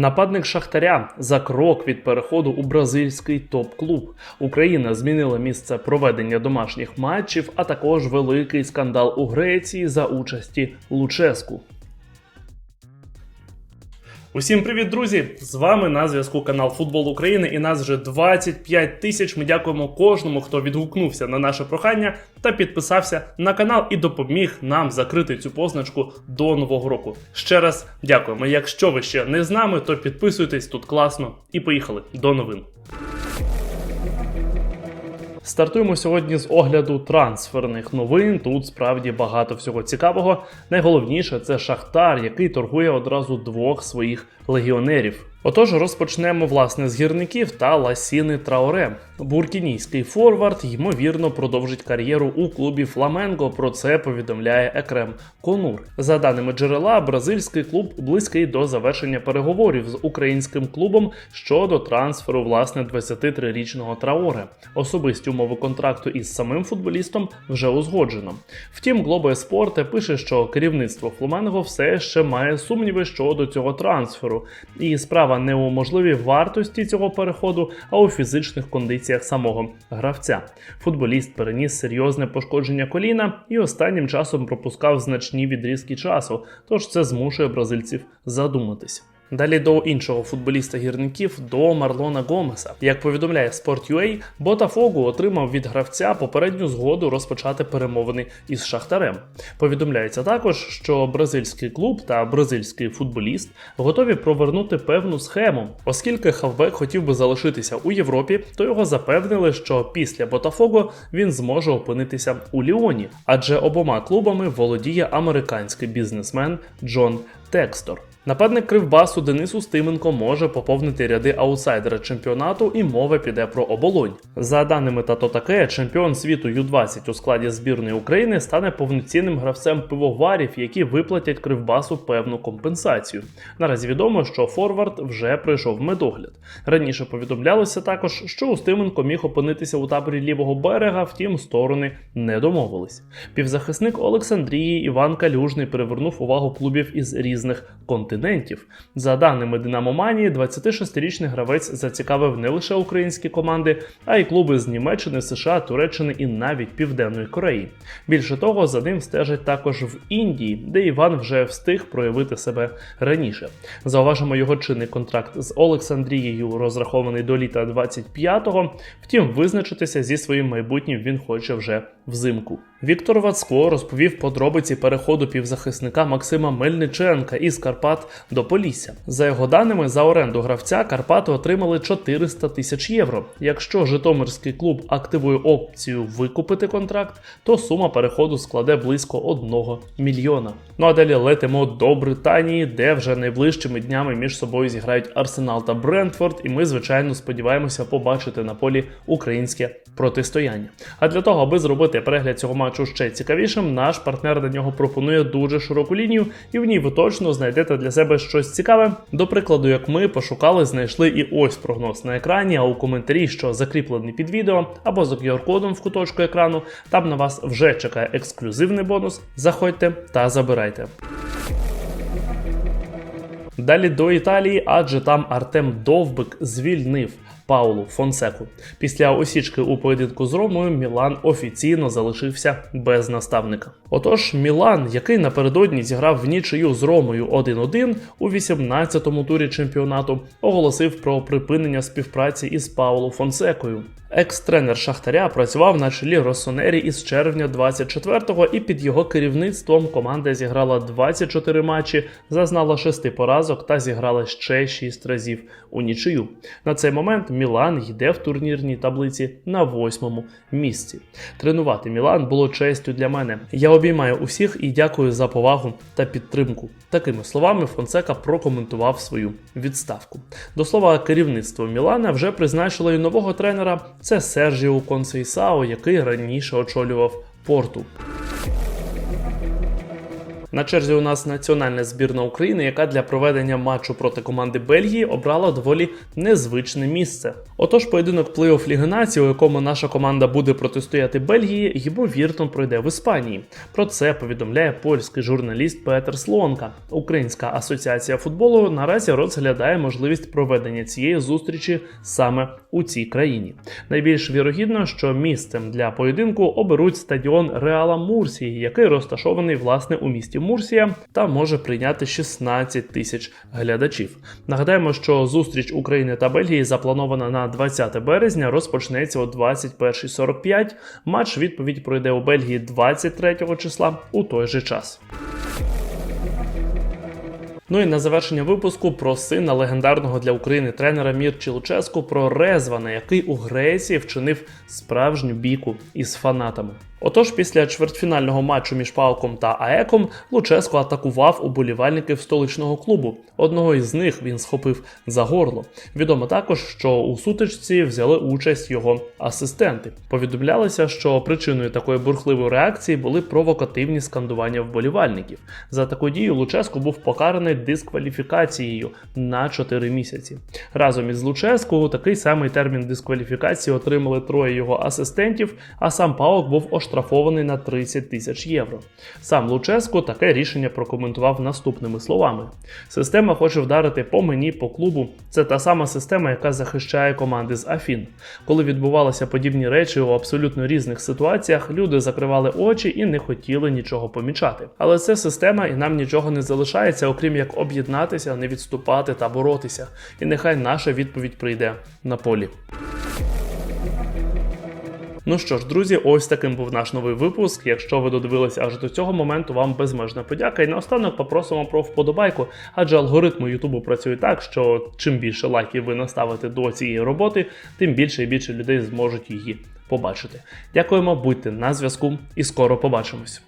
Нападник Шахтаря за крок від переходу у бразильський топ-клуб. Україна змінила місце проведення домашніх матчів, а також великий скандал у Греції за участі Луческу. Усім привіт, друзі! З вами на зв'язку канал Футбол України, і нас вже 25 тисяч. Ми дякуємо кожному, хто відгукнувся на наше прохання та підписався на канал і допоміг нам закрити цю позначку до нового року. Ще раз дякуємо. Якщо ви ще не з нами, то підписуйтесь тут класно і поїхали до новин. Стартуємо сьогодні з огляду трансферних новин. Тут справді багато всього цікавого. Найголовніше це Шахтар, який торгує одразу двох своїх легіонерів. Отож, розпочнемо власне з гірників та Ласіни Траоре. Буркінійський форвард ймовірно продовжить кар'єру у клубі Фламенго. Про це повідомляє Екрем Конур. За даними джерела, бразильський клуб близький до завершення переговорів з українським клубом щодо трансферу власне 23-річного Траоре. Особисті умови контракту із самим футболістом вже узгоджено. Втім, Глобе Спорте пише, що керівництво Фламенго все ще має сумніви щодо цього трансферу, і справа не у можливій вартості цього переходу, а у фізичних кондиціях самого гравця. Футболіст переніс серйозне пошкодження коліна і останнім часом пропускав значні відрізки часу, тож це змушує бразильців задуматись. Далі до іншого футболіста гірників до Марлона Гомеса. Як повідомляє Sport.ua, Ботафогу отримав від гравця попередню згоду розпочати перемовини із Шахтарем. Повідомляється також, що бразильський клуб та бразильський футболіст готові провернути певну схему, оскільки Хавбек хотів би залишитися у Європі, то його запевнили, що після Ботафого він зможе опинитися у Ліоні, адже обома клубами володіє американський бізнесмен Джон Текстор. Нападник Кривбасу Денис Устименко може поповнити ряди аутсайдера чемпіонату, і мова піде про оболонь. За даними Тато Таке, чемпіон світу Ю-20 у складі збірної України стане повноцінним гравцем пивоварів, які виплатять Кривбасу певну компенсацію. Наразі відомо, що Форвард вже пройшов медогляд. Раніше повідомлялося також, що Устименко міг опинитися у таборі лівого берега, втім сторони не домовились. Півзахисник Олександрії Іван Калюжний привернув увагу клубів із різних континентів. За даними Динамоманії, 26-річний гравець зацікавив не лише українські команди, а й клуби з Німеччини, США, Туреччини і навіть Південної Кореї. Більше того, за ним стежать також в Індії, де Іван вже встиг проявити себе раніше. Зауважимо його чинний контракт з Олександрією, розрахований до літа 25-го. Втім, визначитися зі своїм майбутнім він хоче вже взимку. Віктор Вацко розповів подробиці переходу півзахисника Максима Мельниченка із Карпат до Полісся. За його даними, за оренду гравця Карпати отримали 400 тисяч євро. Якщо Житомирський клуб активує опцію викупити контракт, то сума переходу складе близько 1 мільйона. Ну а далі летимо до Британії, де вже найближчими днями між собою зіграють Арсенал та Брентфорд, і ми, звичайно, сподіваємося побачити на полі українське протистояння. А для того, аби зробити перегляд цього матчу ще цікавішим, наш партнер на нього пропонує дуже широку лінію, і в ній ви точно знайдете для себе щось цікаве. До прикладу, як ми пошукали, знайшли і ось прогноз на екрані, а у коментарі, що закріплений під відео, або за QR-кодом в куточку екрану, там на вас вже чекає ексклюзивний бонус. Заходьте та забирайте. Далі до Італії, адже там Артем Довбик звільнив Паулу Фонсеку. Після осічки у поєдинку з Ромою Мілан офіційно залишився без наставника. Отож, Мілан, який напередодні зіграв в нічию з Ромою 1-1 у 18-му турі чемпіонату, оголосив про припинення співпраці із Пауло Фонсекою. Екс-тренер Шахтаря працював на чолі Росонері із червня 24-го і під його керівництвом команда зіграла 24 матчі, зазнала 6 поразок та зіграла ще 6 разів у нічию. На цей момент Мілан йде в турнірній таблиці на восьмому місці. Тренувати Мілан було честю для мене. Я обіймаю усіх і дякую за повагу та підтримку. Такими словами Фонсека прокоментував свою відставку. До слова, керівництво Мілана вже призначило і нового тренера. Це Сержіо Консейсао, який раніше очолював порту. На черзі у нас національна збірна України, яка для проведення матчу проти команди Бельгії обрала доволі незвичне місце. Отож, поєдинок плей-офф Ліги Нації, у якому наша команда буде протистояти Бельгії, ймовірно пройде в Іспанії. Про це повідомляє польський журналіст Петер Слонка. Українська асоціація футболу наразі розглядає можливість проведення цієї зустрічі саме у цій країні. Найбільш вірогідно, що місцем для поєдинку оберуть стадіон Реала Мурсії, який розташований власне у місті Мурсія та може прийняти 16 тисяч глядачів. Нагадаємо, що зустріч України та Бельгії запланована на 20 березня, розпочнеться о 21.45. Матч відповідь пройде у Бельгії 23 числа у той же час. Ну і на завершення випуску про сина легендарного для України тренера Мірчі Луческу про Резвана, який у Греції вчинив справжню біку із фанатами. Отож, після чвертьфінального матчу між Пауком та Аеком Луческо атакував уболівальників столичного клубу. Одного із них він схопив за горло. Відомо також, що у сутичці взяли участь його асистенти. Повідомлялося, що причиною такої бурхливої реакції були провокативні скандування вболівальників. За таку дію Луческо був покараний дискваліфікацією на 4 місяці. Разом із Луческо такий самий термін дискваліфікації отримали троє його асистентів, а сам Паук був оштрафований на 30 тисяч євро. Сам Луческо таке рішення прокоментував наступними словами: система хоче вдарити по мені, по клубу. Це та сама система, яка захищає команди з Афін. Коли відбувалися подібні речі у абсолютно різних ситуаціях, люди закривали очі і не хотіли нічого помічати. Але це система, і нам нічого не залишається, окрім як об'єднатися, не відступати та боротися. І нехай наша відповідь прийде на полі. Ну що ж, друзі, ось таким був наш новий випуск. Якщо ви додивилися аж до цього моменту, вам безмежна подяка. І наостанок попросимо про вподобайку, адже алгоритми Ютубу працюють так, що чим більше лайків ви наставите до цієї роботи, тим більше і більше людей зможуть її побачити. Дякуємо, будьте на зв'язку і скоро побачимось.